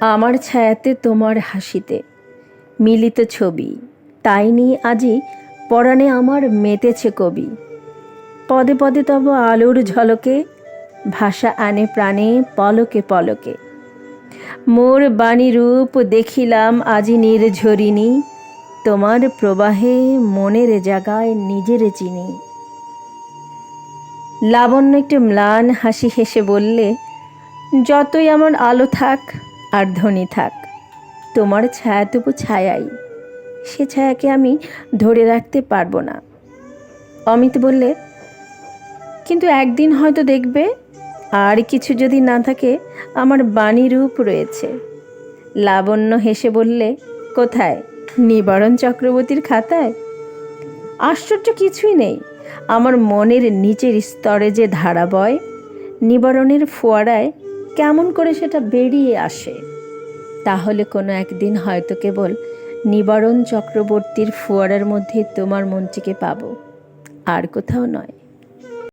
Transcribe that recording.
আমার ছায়াতে তোমার হাসিতে। মিলিত ছবি, তাই নিয়ে আজি পরাণে আমার মেতেছে কবি। পদে পদে তব আলোর ঝলকে, ভাষা আনে প্রাণে পলকে পলকে। মোর বাণী রূপ দেখিলাম আজি নির্ঝরিণী তোমার প্রবাহে মনের জাগায় নিজের চিনি। লাবণ্য একটু ম্লান হাসি হেসে বললে, যতই আমার আলো থাক আর ধ্বনি থাক। তোমার ছায়া তবু ছায়াই। সে ছায়াকে আমি ধরে রাখতে পারব না। অমিত বললে, কিন্তু একদিন হয়তো দেখবে, আর কিছু যদি না থাকে, আমার বাণী রূপ রয়েছে। লাবণ্য হেসে বললে, কোথায়? নিবারণ চক্রবর্তীর খাতায়? আশ্চর্য কিছুই নেই। আমার মনের নিচের স্তরে যে ধারা বয় নিবারণের ফোয়ারায় কেমন করে সেটা বেরিয়ে আসে? তাহলে কোনো একদিন হয়তো কেবল নিবারণ চক্রবর্তীর ফুয়ারার মধ্যে তোমার মনটিকে পাবো। আর কোথাও নয়।